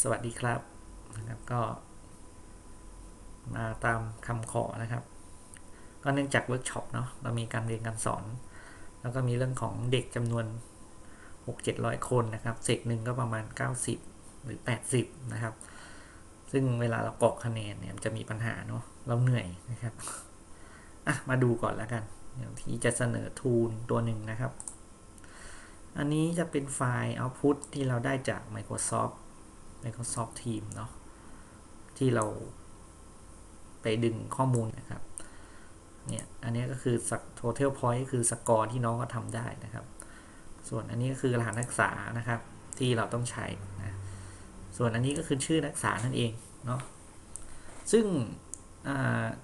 สวัสดีครับนะครับก็ มาตามคำขอนะครับ ก็เนื่องจากเวิร์กช็อปเนาะเรามีการเรียนการสอน แล้วก็มีเรื่องของเด็กจำนวน 6 700 คนนะครับเซกหนึ่งก็ประมาณ 90 หรือ 80 นะครับ ซึ่งเวลาเรากรอกคะแนนเนี่ยจะมีปัญหาเนาะเราเหนื่อยนะครับอะมาดูก่อนแล้วกันเดี๋ยวที่จะเสนอทูลตัวหนึ่งนะครับ อันนี้จะเป็นไฟล์ output ที่เราได้จาก Microsoft Microsoft Team เนาะที่เราไปดึงข้อมูลนะครับเนี่ยอันนี้ก็คือ total point คือสกอร์ที่น้องก็ทำได้นะครับ ส่วนอันนี้ก็คือรหัสนักศึกษานะครับที่เราต้องใช้นะส่วนอันนี้ก็คือชื่อนักศึกษานั่นเองเนาะซึ่ง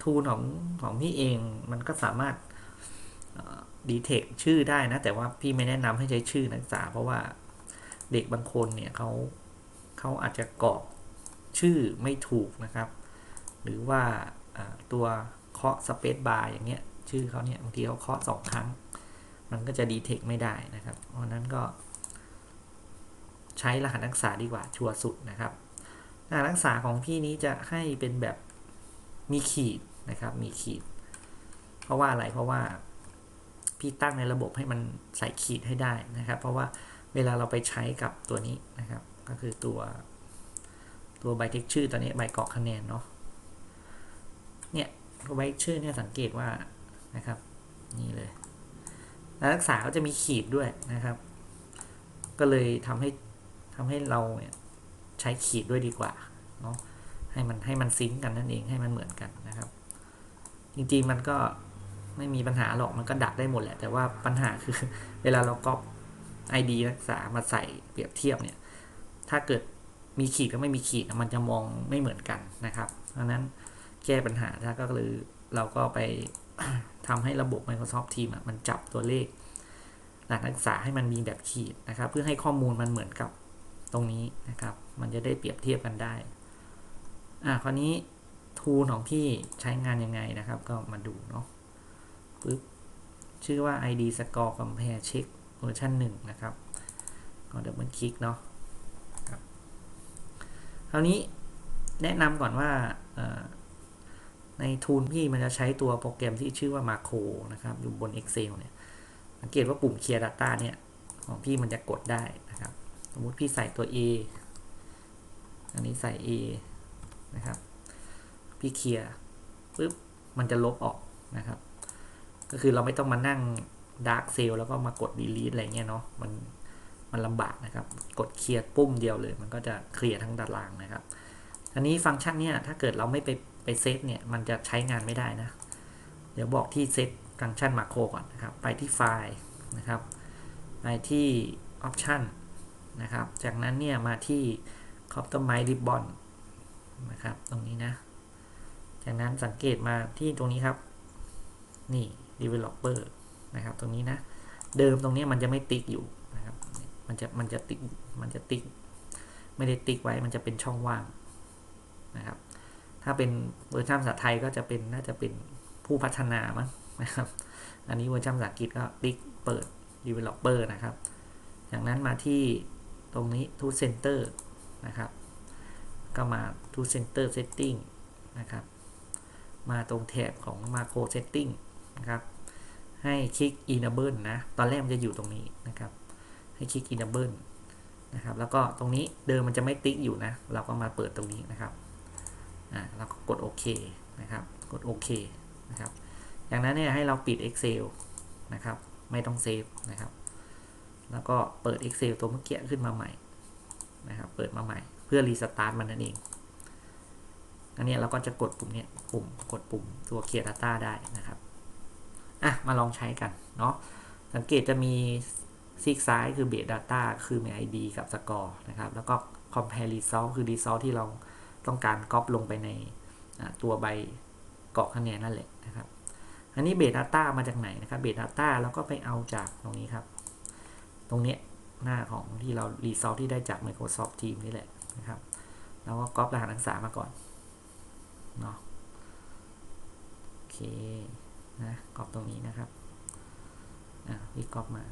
ทูลของของพี่เองมันก็สามารถดีเทคชื่อได้นะ แต่ว่าพี่ไม่แนะนำให้ใช้ชื่อนักศึกษา เพราะว่าเด็กบางคนเนี่ยเขา เขาอาจจะกรอกชื่อไม่ถูกนะครับ หรือว่าตัวเคาะสเปซบาร์อย่างเงี้ยชื่อเขาเนี่ยบางทีเขาเคาะสองครั้ง มันก็จะดีเทคไม่ได้นะครับ เพราะนั้นก็ใช้รหัสนักศึกษาดีกว่าชัวร์สุดนะครับรหัสนักศึกษาของพี่นี้จะให้เป็นแบบมีขีดนะครับมีขีด เพราะว่าอะไรเพราะว่าพี่ตั้งในระบบให้มันใส่ขีดให้ได้นะครับ เพราะว่าเวลาเราไปใช้กับตัวนี้นะครับ ก็คือตัว ตัวใบเทคชื่อตัวนี้ใบเกรอกคะแนนเนาะเนี่ยตัวใบชื่อเนี่ยสังเกตว่านะครับนี่เลยนักศึกษาก็จะมีขีดด้วยนะครับ ก็เลยทำให้ทำให้เราเนี่ยใช้ขีดด้วยดีกว่าเนาะให้มันให้มันซิงกันนั่นเองให้มันเหมือนกันนะครับ จริงๆมันก็ไม่มีปัญหาหรอกมันก็ดักได้หมดแหละ แต่ว่าปัญหาคือเวลาเราก๊อป ID นักศึกษามาใส่เปรียบเทียบเนี่ย ถ้าเกิดมีขีดกับไม่มีขีดมันจะมองไม่เหมือนกันนะครับเพราะนั้นแก้ปัญหาถ้าก็คือเราก็ไปทำให้ระบบ Microsoft Teams มันจับตัวเลขหลักนักศึกษาให้มันมีแบบขีดนะครับ เพื่อให้ข้อมูลมันเหมือนกับตรงนี้นะครับ มันจะได้เปรียบเทียบกันได้ อะคราวนี้ทูลของพี่ใช้งานยังไงนะครับ ก็มาดูเนาะปึ๊บชื่อว่า id score compare check เวอร์ชันหนึ่งนะครับก็เดี๋ยวมันคลิกเนาะ คราวนี้แนะนำก่อนว่าในทูลพี่มันจะใช้ตัวโปรแกรมที่ชื่อว่า Macro นะครับ อยู่บน Excel เนี่ยสังเกตว่าปุ่ม Clear Data เนี่ยของพี่มันจะกดได้นะครับ สมมติพี่ใส่ตัว A อันนี้ใส่ A นะครับ พี่เคลียร์ปุ๊บมันจะลบออกนะครับ ก็คือเราไม่ต้องมานั่งดาร์กเซลแล้วก็มากด delete อะไรเงี้ยเนาะมัน มันลำบากนะครับ กดเคลียร์ปุ่มเดียวเลย มันก็จะเคลียร์ทั้งตารางนะครับ อันนี้ฟังก์ชันเนี่ยถ้าเกิดเราไม่ไปไปเซตเนี่ยมันจะใช้งานไม่ได้นะ เดี๋ยวบอกที่เซตฟังก์ชันมาโครก่อนนะครับ ไปที่ไฟล์นะครับ ไปที่ Option นะครับ จากนั้นเนี่ยมาที่ Customize Ribbon นะครับ ตรงนี้นะ จากนั้นสังเกตมาที่ตรงนี้ครับ นี่ developer นะครับ ตรงนี้นะ เดิมตรงนี้มันจะไม่ติ๊กอยู่นะครับ มันจะมันจะติ๊กมันจะติ๊กไม่ได้ติ๊กไว้มันจะเป็นช่องว่างนะครับ ถ้าเป็นเวอร์ชันภาษาไทยก็จะเป็นน่าจะเป็นผู้พัฒนามั้งนะครับ อันนี้เวอร์ชันภาษาอังกฤษก็ติ๊กเปิด developer นะครับจากนั้นมาที่ตรงนี้ to center นะครับ ก็มา to center setting นะครับ มาตรงแถบของ macro setting นะครับ ให้คลิก enable นะ ตอนแรกมันจะอยู่ตรงนี้นะครับ ให้คลิก enable นะครับ แล้วก็ตรงนี้เดิมมันจะไม่ติ๊กอยู่นะ เราก็มาเปิดตรงนี้นะครับอ่าแล้วก็กดโอเคนะครับ กดโอเคนะครับจากนั้นเนี่ยให้เราปิด Excel นะครับ ไม่ต้องเซฟนะครับ แล้วก็เปิด Excel ตัวเมื่อกี้ขึ้นมาใหม่นะครับ เปิดมาใหม่ เพื่อรีสตาร์ทมันนั่นเอง อันนี้เราก็จะกดปุ่มนี้ปุ่ม กดปุ่มตัว Create Data ได้นะครับ อะ มาลองใช้กันเนาะ สังเกตจะมี ซีกซ้ายคือ Base Data คือมี ID กับ Score นะครับ แล้วก็ Compare Result คือ Result ที่เราต้องการก๊อปลงไปในตัวใบกรอกคะแนนนั่นแหละนะครับ อันนี้ Base Data มาจากไหนนะครับ Base Data แล้วก็ไปเอาจากตรงนี้ครับ ตรงนี้หน้าของที่เรา Result ที่ได้จาก Microsoft Teams นี่แหละนะครับ แล้วก็ก๊อปรหัสนักศึกษามาก่อนเนาะโอเคนะก๊อปตรงนี้นะครับอะวิก๊อปมา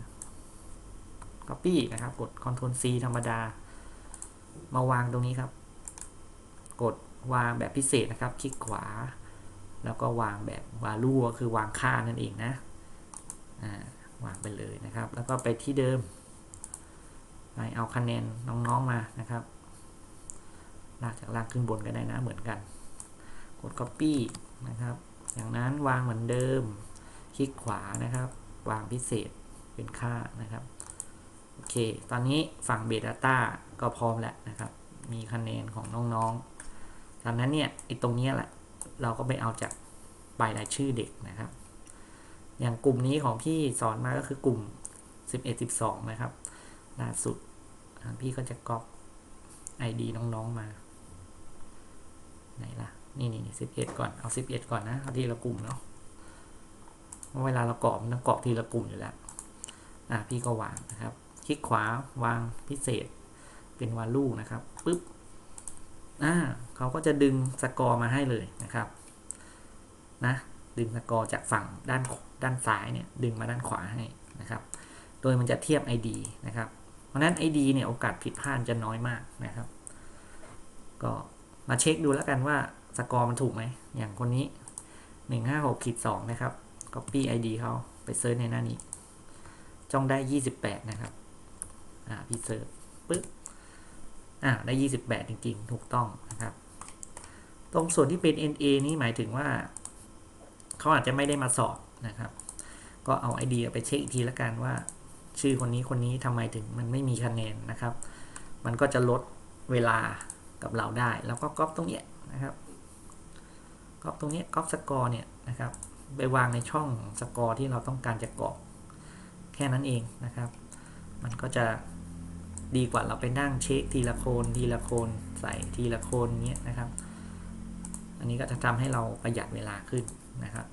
Copy นะครับ กด Ctrl C ธรรมดา มาวางตรงนี้ครับ กดวางแบบพิเศษนะครับ คลิกขวา แล้วก็วางแบบ value ก็คือวางค่านั่นเองนะอ่าวางไปเลยนะครับ แล้วก็ไปที่เดิม ไปเอาคะแนนน้องๆมานะครับ ลากจากล่างขึ้นบนก็ได้นะ เหมือนกัน กด copy นะครับ อย่างนั้นวางเหมือนเดิม คลิกขวานะครับ วางพิเศษเป็นค่านะครับ โอเค ตอนนี้ฝั่ง Base Data ก็พร้อมแล้วนะครับ มีคะแนนของน้องๆดังนั้นเนี่ยไอ้ตรงเนี้แหละ เราก็ไปเอาจากใบรายชื่อเด็กนะครับ อย่างกลุ่มนี้ของพี่สอนมาก็คือกลุ่ม 11 12 นะครับ ล่าสุดพี่ก็จะก๊อป ID น้องๆมา ไหนล่ะ นี่นี่สิบเอ็ดก่อน เอาสิบเอ็ดก่อนนะ เอาทีละกลุ่มเนาะเพราะเวลาเรากรอกมันต้องกรอกทีละกลุ่มอยู่แล้ว อะพี่ก็วางนะครับ ลิกขวาวางพิเศษเป็นวาลูนะครับปุ๊บอ่าเขาก็จะดึงสกอร์มาให้เลยนะครับนะดึงสกอร์จากฝั่งด้านด้านซ้ายเนี่ยดึงมาด้านขวาให้นะครับ โดยมันจะเทียบ ID นะครับ เพราะฉะนั้น ID เนี่ยโอกาสผิดพลาดจะน้อยมากนะครับ ก็มาเช็คดูแล้วกันว่าสกอร์มันถูกไหม อย่างคนนี้ 156ขีด2นะครับ copy ID เขาไปเซิร์ชในหน้านี้ จ้องได้ 28 นะครับ อ่าพี่เซิร์ชปึ๊บอ่าได้ 28 จริง ๆ ถูกต้องนะครับ ตรงส่วนที่เป็น NA นี่หมายถึงว่า เขาอาจจะไม่ได้มาสอบนะครับ ก็เอา ID ไปเช็คอีกทีล้วกันว่า ชื่อคนนี้คนนี้ทำไมถึงมันไม่มีคะแนนนะครับ มันก็จะลดเวลากับเราได้ แล้วก็ก๊อปตรงเนี้ยนะครับก๊อปตรงเนี้ยก๊อปสกอร์เนี่ยนะครับไปวางในช่องสกอร์ที่เราต้องการจะกรอกแค่นั้นเองนะครับ มันก็จะ ดีกว่าเราไปนั่งเช็คทีละโคนทีละโคนใส่ทีละโคนเนี้ยนะครับ อันนี้ก็จะทำให้เราประหยัดเวลาขึ้นนะครับ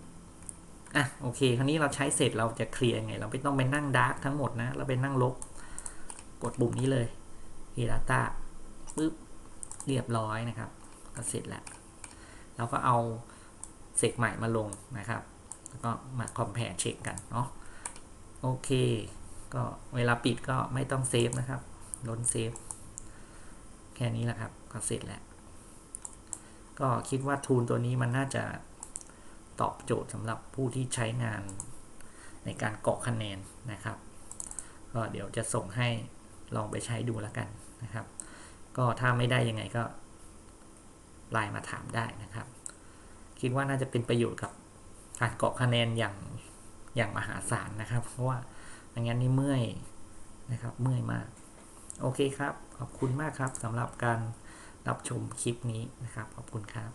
อะโอเค คราวนี้เราใช้เสร็จเราจะเคลียร์ยังไง เราไม่ต้องไปนั่งดาร์กทั้งหมดนะ เราไปนั่งลบ กดปุ่มนี้เลย e data ปึ๊บเรียบร้อยนะครับก็เสร็จแล้ว เราก็เอาเสกใหม่มาลงนะครับ แล้วก็มา compare เช็คกันเนาะโอเค ก็เวลาปิดก็ไม่ต้องเซฟนะครับ ล้นเซฟ แค่นี้แหละครับ ก็เสร็จแล้ว ก็คิดว่าทูลตัวนี้มันน่าจะตอบโจทย์สำหรับผู้ที่ใช้งานในการเกาะคะแนนนะครับ ก็เดี๋ยวจะส่งให้ลองไปใช้ดูแล้วกันนะครับ ก็ถ้าไม่ได้ยังไงก็ไลน์มาถามได้นะครับ คิดว่าน่าจะเป็นประโยชน์กับการเกาะคะแนนอย่างอย่างมหาศาลนะครับ เพราะว่าไม่างนั้นนี่เมื่อยนะครับ เมื่อยมาก โอเคครับ ขอบคุณมากครับสำหรับการรับชมคลิปนี้นะครับ ขอบคุณครับ